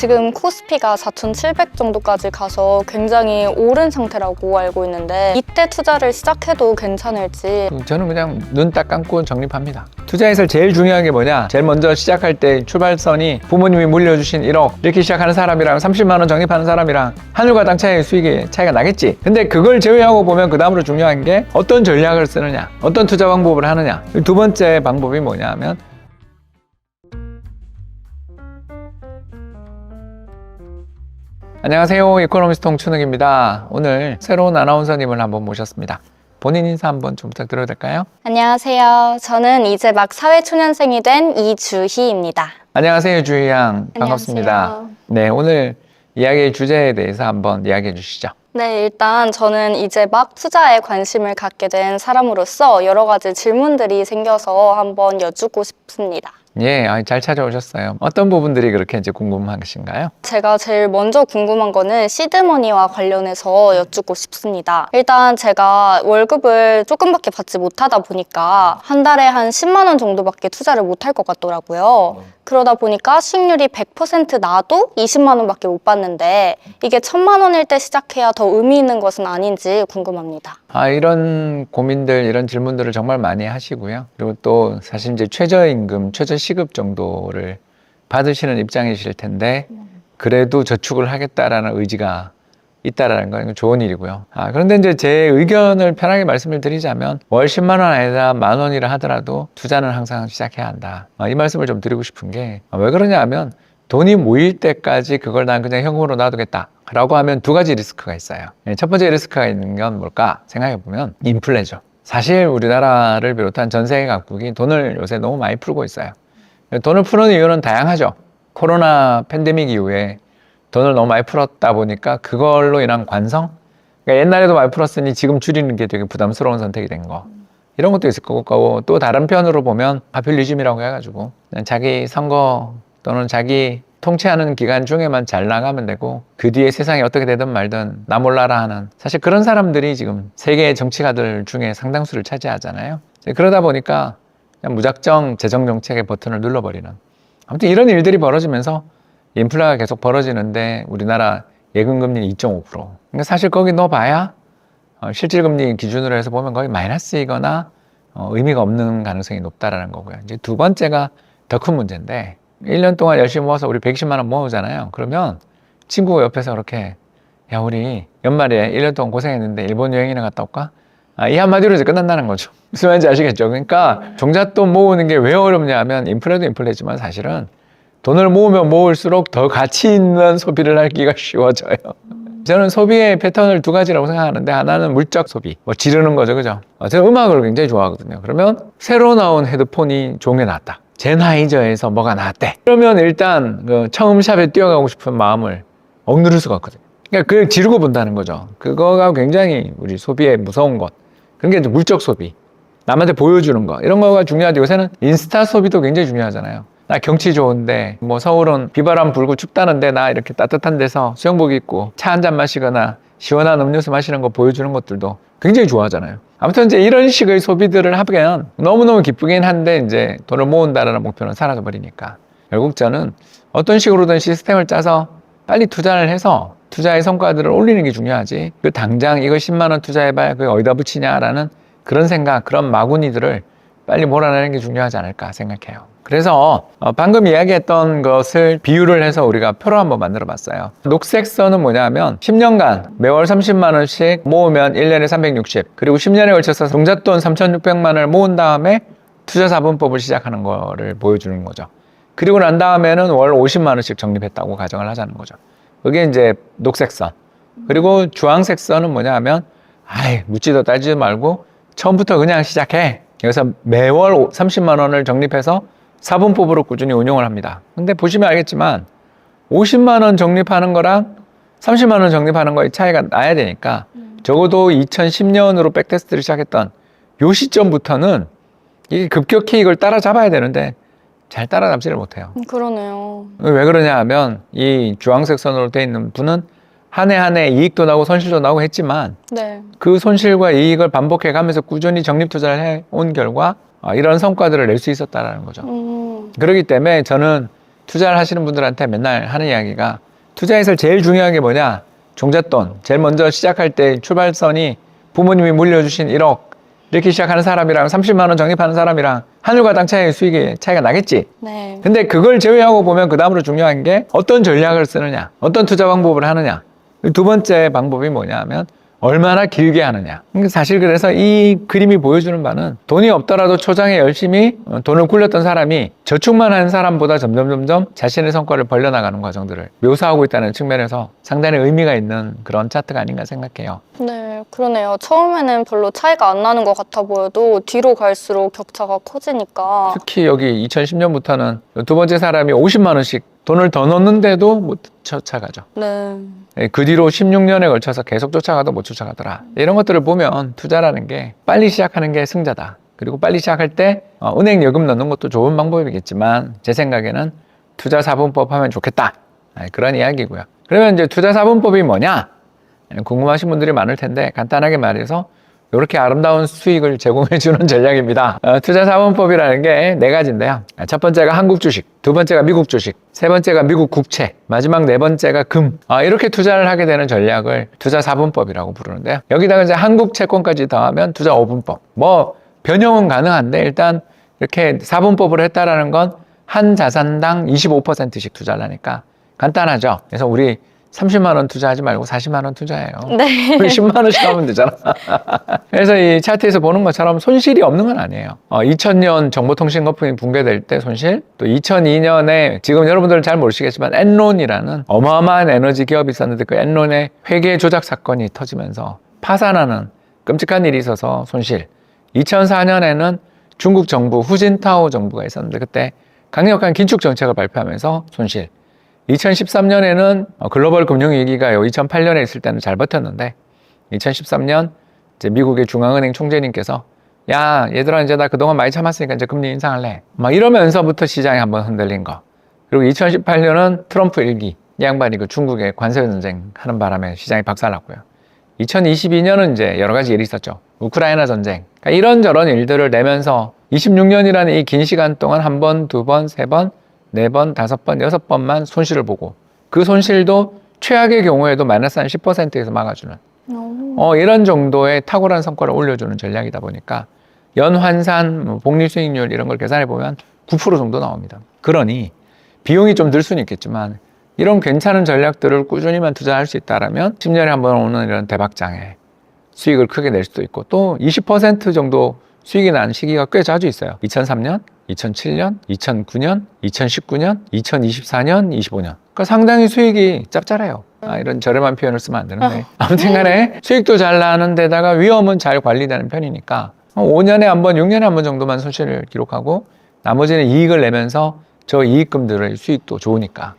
지금 코스피가 4,700 정도까지 가서 굉장히 오른 상태라고 알고 있는데 이때 투자를 시작해도 괜찮을지 저는 그냥 눈 딱 감고 정립합니다. 투자에서 제일 중요한 게 뭐냐? 제일 먼저 시작할 때 출발선이 부모님이 물려주신 1억 이렇게 시작하는 사람이랑 30만 원 적립하는 사람이랑 하늘과 땅 차이 수익이 차이가 나겠지. 근데 그걸 제외하고 보면 그 다음으로 중요한 게 어떤 전략을 쓰느냐, 어떤 투자 방법을 하느냐. 두 번째 방법이 뭐냐면 안녕하세요. 이코노미스트 홍춘욱입니다. 오늘 새로운 아나운서님을 한번 모셨습니다. 본인 인사 한번 좀 부탁드려도 될까요? 안녕하세요. 저는 이제 막 사회초년생이 된 이주희입니다. 안녕하세요, 주희 양. 반갑습니다. 안녕하세요. 네, 오늘 이야기의 주제에 대해서 한번 이야기해 주시죠. 네, 일단 저는 이제 막 투자에 관심을 갖게 된 사람으로서 여러 가지 질문들이 생겨서 한번 여쭙고 싶습니다. 예, 아, 잘 찾아오셨어요. 어떤 부분들이 그렇게 이제 궁금하신가요? 제가 제일 먼저 궁금한 거는 시드머니와 관련해서 여쭙고 싶습니다. 일단 제가 월급을 조금밖에 받지 못하다 보니까 한 달에 한 10만 원 정도밖에 투자를 못할 것 같더라고요. 그러다 보니까 수익률이 100% 나도 20만 원밖에 못 받는데 이게 1000만 원일 때 시작해야 더 의미 있는 것은 아닌지 궁금합니다. 아, 이런 고민들, 이런 질문들을 정말 많이 하시고요. 그리고 또 사실 이제 최저임금, 최저 시급 정도를 받으시는 입장이실 텐데, 그래도 저축을 하겠다라는 의지가 있다라는 건 좋은 일이고요. 아, 그런데 이제 제 의견을 편하게 말씀을 드리자면, 월 10만 원 아니다 만 원이라 하더라도 투자는 항상 시작해야 한다. 아, 이 말씀을 좀 드리고 싶은 게, 아, 왜 그러냐 하면, 돈이 모일 때까지 그걸 난 그냥 현금으로 놔두겠다. 라고 하면 두 가지 리스크가 있어요. 예, 첫 번째 리스크가 있는 건 뭘까? 생각해 보면 인플레죠. 사실 우리나라를 비롯한 전 세계 각국이 돈을 요새 너무 많이 풀고 있어요. 돈을 푸는 이유는 다양하죠. 코로나 팬데믹 이후에 돈을 너무 많이 풀었다 보니까 그걸로 인한 관성? 그러니까 옛날에도 많이 풀었으니 지금 줄이는 게 되게 부담스러운 선택이 된 거. 이런 것도 있을 거고 또 다른 편으로 보면 파퓰리즘이라고 해가지고 자기 선거 또는 자기 통치하는 기간 중에만 잘 나가면 되고 그 뒤에 세상이 어떻게 되든 말든 나 몰라라 하는 사실 그런 사람들이 지금 세계 정치가들 중에 상당수를 차지하잖아요. 그러다 보니까 그냥 무작정 재정 정책의 버튼을 눌러버리는 아무튼 이런 일들이 벌어지면서 인플레가 계속 벌어지는데 우리나라 예금금리 2.5% 그러니까 사실 거기 넣어봐야 어, 실질금리 기준으로 해서 보면 거의 마이너스이거나 어, 의미가 없는 가능성이 높다라는 거고요. 이제 두 번째가 더 큰 문제인데 1년 동안 열심히 모아서 우리 110만 원 모으잖아요. 그러면 친구가 옆에서 그렇게 야 우리 연말에 1년 동안 고생했는데 일본 여행이나 갔다 올까? 아, 이 한마디로 이제 끝난다는 거죠. 무슨 말인지 아시겠죠? 그러니까 종잣돈 모으는 게 왜 어렵냐 하면 인플레도 인플레지만 사실은 돈을 모으면 모을수록 더 가치 있는 소비를 하기가 쉬워져요. 저는 소비의 패턴을 두 가지라고 생각하는데 하나는 물적 소비, 뭐 지르는 거죠, 그죠? 어, 제가 음악을 굉장히 좋아하거든요. 그러면 새로 나온 헤드폰이 종에 나왔다. 제나이저에서 뭐가 나왔대. 그러면 일단 그 처음 샵에 뛰어가고 싶은 마음을 억누를 수가 없거든요. 그러니까 그걸 지르고 본다는 거죠. 그거가 굉장히 우리 소비의 무서운 것. 그런 게 이제 물적 소비. 남한테 보여주는 거. 이런 거가 중요하죠. 요새는 인스타 소비도 굉장히 중요하잖아요. 나 경치 좋은데, 뭐 서울은 비바람 불고 춥다는데 나 이렇게 따뜻한 데서 수영복 입고 차 한 잔 마시거나 시원한 음료수 마시는 거 보여주는 것들도 굉장히 좋아하잖아요. 아무튼 이제 이런 식의 소비들을 하면 너무너무 기쁘긴 한데 이제 돈을 모은다라는 목표는 사라져 버리니까. 결국 저는 어떤 식으로든 시스템을 짜서 빨리 투자를 해서 투자의 성과들을 올리는 게 중요하지. 그 당장 이거 10만 원 투자해봐야 그게 어디다 붙이냐라는 그런 생각, 그런 마구니들을 빨리 몰아내는 게 중요하지 않을까 생각해요. 그래서 어, 방금 이야기했던 것을 비유를 해서 우리가 표로 한번 만들어 봤어요. 녹색 선은 뭐냐면 10년간 매월 30만 원씩 모으면 1년에 360 그리고 10년에 걸쳐서 종잣돈 3,600만 원을 모은 다음에 투자 사분법을 시작하는 거를 보여주는 거죠. 그리고 난 다음에는 월 50만 원씩 적립했다고 가정을 하자는 거죠. 그게 이제 녹색선. 그리고 주황색 선은 뭐냐 하면 아이 묻지도 따지지 말고 처음부터 그냥 시작해. 여기서 매월 30만 원을 적립해서 사분법으로 꾸준히 운용을 합니다. 근데 보시면 알겠지만 50만 원 적립하는 거랑 30만 원 적립하는 거의 차이가 나야 되니까 적어도 2010년으로 백테스트를 시작했던 요 시점부터는 이게 급격히 이걸 따라잡아야 되는데 잘 따라잡지를 못해요. 음, 그러네요. 왜 그러냐 하면 이 주황색 선으로 돼 있는 분은 한 해 한 해 이익도 나고 손실도 나고 했지만 네. 그 손실과 이익을 반복해 가면서 꾸준히 적립 투자를 해 온 결과 아, 이런 성과들을 낼 수 있었다라는 거죠. 음, 그렇기 때문에 저는 투자를 하시는 분들한테 맨날 하는 이야기가 투자에서 제일 중요한 게 뭐냐? 종잣돈. 제일 먼저 시작할 때 출발선이 부모님이 물려주신 1억 이렇게 시작하는 사람이랑 30만 원 적립하는 사람이랑 하늘과 땅 차이의 수익이 차이가 나겠지. 네. 근데 그걸 제외하고 보면 그 다음으로 중요한 게 어떤 전략을 쓰느냐, 어떤 투자 방법을 하느냐. 두 번째 방법이 뭐냐면 얼마나 길게 하느냐. 사실 그래서 이 그림이 보여주는 바는 돈이 없더라도 초장에 열심히 어, 돈을 굴렸던 사람이 저축만 한 사람보다 점점 점점 자신의 성과를 벌려나가는 과정들을 묘사하고 있다는 측면에서 상당히 의미가 있는 그런 차트가 아닌가 생각해요. 네, 그러네요. 처음에는 별로 차이가 안 나는 것 같아 보여도 뒤로 갈수록 격차가 커지니까. 특히 여기 2010년부터는 두 번째 사람이 50만 원씩 돈을 더 넣는데도 못 쫓아가죠. 네. 예, 그 뒤로 16년에 걸쳐서 계속 쫓아가도 못 쫓아가더라. 이런 것들을 보면 투자라는 게 빨리 시작하는 게 승자다. 그리고 빨리 시작할 때 어, 은행 여금 넣는 것도 좋은 방법이겠지만 제 생각에는 투자 사분법 하면 좋겠다. 아, 그런 이야기고요. 그러면 이제 투자 사분법이 뭐냐? 예, 궁금하신 분들이 많을 텐데 간단하게 말해서 이렇게 아름다운 수익을 제공해 주는 전략입니다. 어, 투자 사분법이라는 게 네 가지인데요. 아, 첫 번째가 한국 주식, 두 번째가 미국 주식, 세 번째가 미국 국채, 마지막 네 번째가 금. 아, 이렇게 투자를 하게 되는 전략을 투자 사분법이라고 부르는데요. 여기다가 이제 한국 채권까지 더하면 투자 오분법. 뭐 변형은 가능한데 일단 이렇게 사분법을 했다라는 건 한 자산당 25%씩 투자를 하니까 간단하죠. 그래서 우리 30만 원 투자하지 말고 40만 원 투자해요. 네. 10만 원씩 하면 되잖아. 그래서 이 차트에서 보는 것처럼 손실이 없는 건 아니에요. 어, 2000년 정보통신 거품이 붕괴될 때 손실, 또 2002년에 지금 여러분들은 잘 모르시겠지만 엔론이라는 어마어마한 에너지 기업이 있었는데 그 엔론의 회계 조작 사건이 터지면서 파산하는 끔찍한 일이 있어서 손실. 2004년에는 중국 정부 후진타오 정부가 있었는데 그때 강력한 긴축 정책을 발표하면서 손실. 2013년에는 어, 글로벌 금융위기가 2008년에 있을 때는 잘 버텼는데 2013년 이제 미국의 중앙은행 총재님께서 야 얘들아 이제 나 그동안 많이 참았으니까 이제 금리 인상할래. 막 이러면서부터 시장이 한번 흔들린 거. 그리고 2018년은 트럼프 일기 이 양반이 그 중국의 관세 전쟁 하는 바람에 시장이 박살났고요. 2022년은 이제 여러 가지 일이 있었죠. 우크라이나 전쟁. 그러니까 이런저런 일들을 내면서 26년이라는 이 긴 시간 동안 한 번, 두 번, 세 번, 네 번, 다섯 번, 여섯 번만 손실을 보고 그 손실도 최악의 경우에도 마이너스 한 10%에서 막아주는 오. 어, 이런 정도의 탁월한 성과를 올려주는 전략이다 보니까 연환산, 뭐 복리 수익률 이런 걸 계산해 보면 9% 정도 나옵니다. 그러니 비용이 좀들 수는 있겠지만 이런 괜찮은 전략들을 꾸준히만 투자할 수 있다라면 10년에 한 번 오는 이런 대박장에 수익을 크게 낼 수도 있고 또 20% 정도 수익이 난 시기가 꽤 자주 있어요. 2003년, 2007년, 2009년, 2019년, 2024년, 25년. 그러니까 상당히 수익이 짭짤해요. 아, 이런 저렴한 표현을 쓰면 안 되는데. 아무튼 간에 수익도 잘 나는 데다가 위험은 잘 관리되는 편이니까 5년에 한 번, 6년에 한 번 정도만 손실을 기록하고 나머지는 이익을 내면서 저 이익금들의 수익도 좋으니까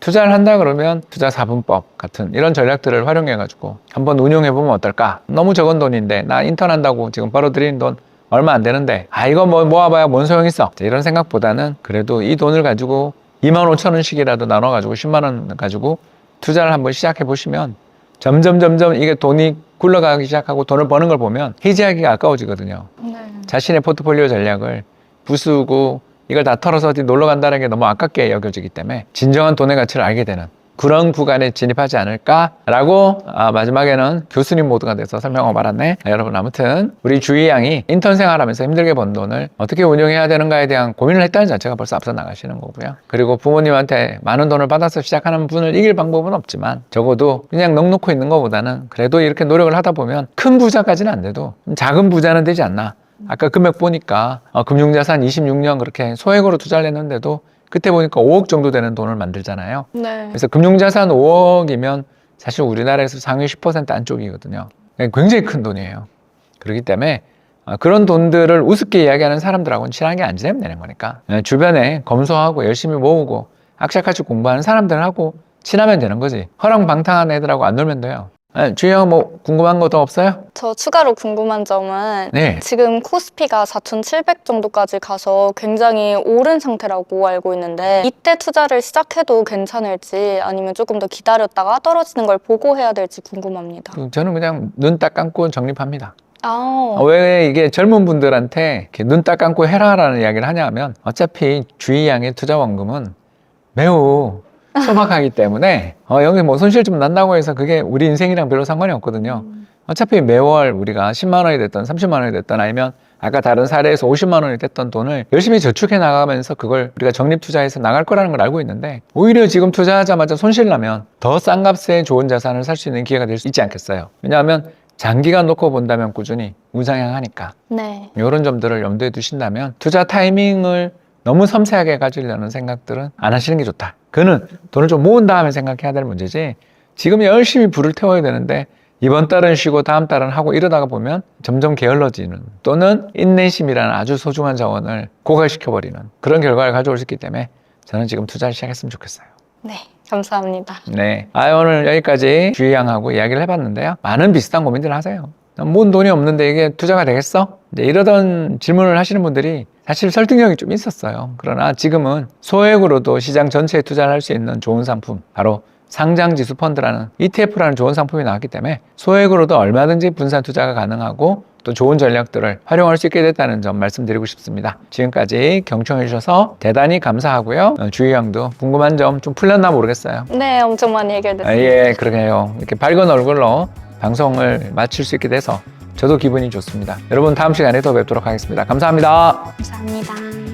투자를 한다 그러면 투자 사분법 같은 이런 전략들을 활용해 가지고 한번 운용해 보면 어떨까? 너무 적은 돈인데 나 인턴 한다고 지금 벌어들이는 돈 얼마 안 되는데 아 이거 뭐 모아봐야 뭔 소용 있어 이런 생각보다는 그래도 이 돈을 가지고 2만 5천 원씩이라도 나눠 가지고 10만 원 가지고 투자를 한번 시작해 보시면 점점 점점 이게 돈이 굴러가기 시작하고 돈을 버는 걸 보면 해지하기가 아까워지거든요. 네. 자신의 포트폴리오 전략을 부수고 이걸 다 털어서 어디 놀러 간다는 게 너무 아깝게 여겨지기 때문에 진정한 돈의 가치를 알게 되는 그런 구간에 진입하지 않을까라고 아, 마지막에는 교수님 모드가 돼서 설명을 받았네. 아, 여러분 아무튼 우리 주희 양이 인턴 생활하면서 힘들게 번 돈을 어떻게 운용해야 되는가에 대한 고민을 했다는 자체가 벌써 앞서 나가시는 거고요. 그리고 부모님한테 많은 돈을 받아서 시작하는 분을 이길 방법은 없지만 적어도 그냥 넉넉히 있는 것보다는 그래도 이렇게 노력을 하다 보면 큰 부자까지는 안 돼도 작은 부자는 되지 않나. 아까 금액 보니까 어, 금융자산 26년 그렇게 소액으로 투자를 했는데도 그때 보니까 5억 정도 되는 돈을 만들잖아요. 네. 그래서 금융자산 5억이면 사실 우리나라에서 상위 10% 안쪽이거든요. 굉장히 큰 돈이에요. 그렇기 때문에 어, 그런 돈들을 우습게 이야기하는 사람들하고는 친하게 안 지내면 되는 거니까 예, 주변에 검소하고 열심히 모으고 악착같이 공부하는 사람들하고 친하면 되는 거지. 허랑방탕한 애들하고 안 놀면 돼요. 예, 주영 뭐 궁금한 거 더 없어요? 저 추가로 궁금한 점은 네. 지금 코스피가 4,700 정도까지 가서 굉장히 오른 상태라고 알고 있는데 이때 투자를 시작해도 괜찮을지 아니면 조금 더 기다렸다가 떨어지는 걸 보고 해야 될지 궁금합니다. 저는 그냥 눈 딱 감고 정립합니다. 아, 어, 왜 이게 젊은 분들한테 눈 딱 감고 해라라는 이야기를 하냐면 어차피 주의 양의 투자 원금은 매우 소박하기 때문에 어, 여기 뭐 손실 좀 난다고 해서 그게 우리 인생이랑 별로 상관이 없거든요. 어차피 매월 우리가 10만 원이 됐던 30만 원이 됐던 아니면 아까 다른 사례에서 50만 원이 됐던 돈을 열심히 저축해 나가면서 그걸 우리가 적립 투자해서 나갈 거라는 걸 알고 있는데 오히려 지금 투자하자마자 손실 나면 더 싼 값에 좋은 자산을 살 수 있는 기회가 될 수 있지 않겠어요. 왜냐하면 장기간 놓고 본다면 꾸준히 우상향하니까 네. 이런 점들을 염두에 두신다면 투자 타이밍을 너무 섬세하게 가지려는 생각들은 안 하시는 게 좋다. 그는 돈을 좀 모은 다음에 생각해야 될 문제지 지금 열심히 불을 태워야 되는데 이번 달은 쉬고 다음 달은 하고 이러다가 보면 점점 게을러지는 또는 인내심이라는 아주 소중한 자원을 고갈시켜버리는 그런 결과를 가져올 수 있기 때문에 저는 지금 투자를 시작했으면 좋겠어요. 네. 감사합니다. 네. 아, 오늘 여기까지 주희양하고 이야기를 해봤는데요. 많은 비슷한 고민들을 하세요. 뭔 돈이 없는데 이게 투자가 되겠어? 이제 이러던 질문을 하시는 분들이 사실 설득력이 좀 있었어요. 그러나 지금은 소액으로도 시장 전체에 투자를 할 수 있는 좋은 상품, 바로 상장 지수 펀드라는 ETF라는 좋은 상품이 나왔기 때문에 소액으로도 얼마든지 분산 투자가 가능하고 또 좋은 전략들을 활용할 수 있게 됐다는 점 말씀드리고 싶습니다. 지금까지 경청해 주셔서 대단히 감사하고요. 어, 주희 양도 궁금한 점 좀 풀렸나 모르겠어요. 네, 엄청 많이 해결됐습니다. 아, 예, 그러게요. 이렇게 밝은 얼굴로 방송을 마칠 수 있게 돼서 저도 기분이 좋습니다. 여러분 다음 시간에 또 뵙도록 하겠습니다. 감사합니다. 감사합니다.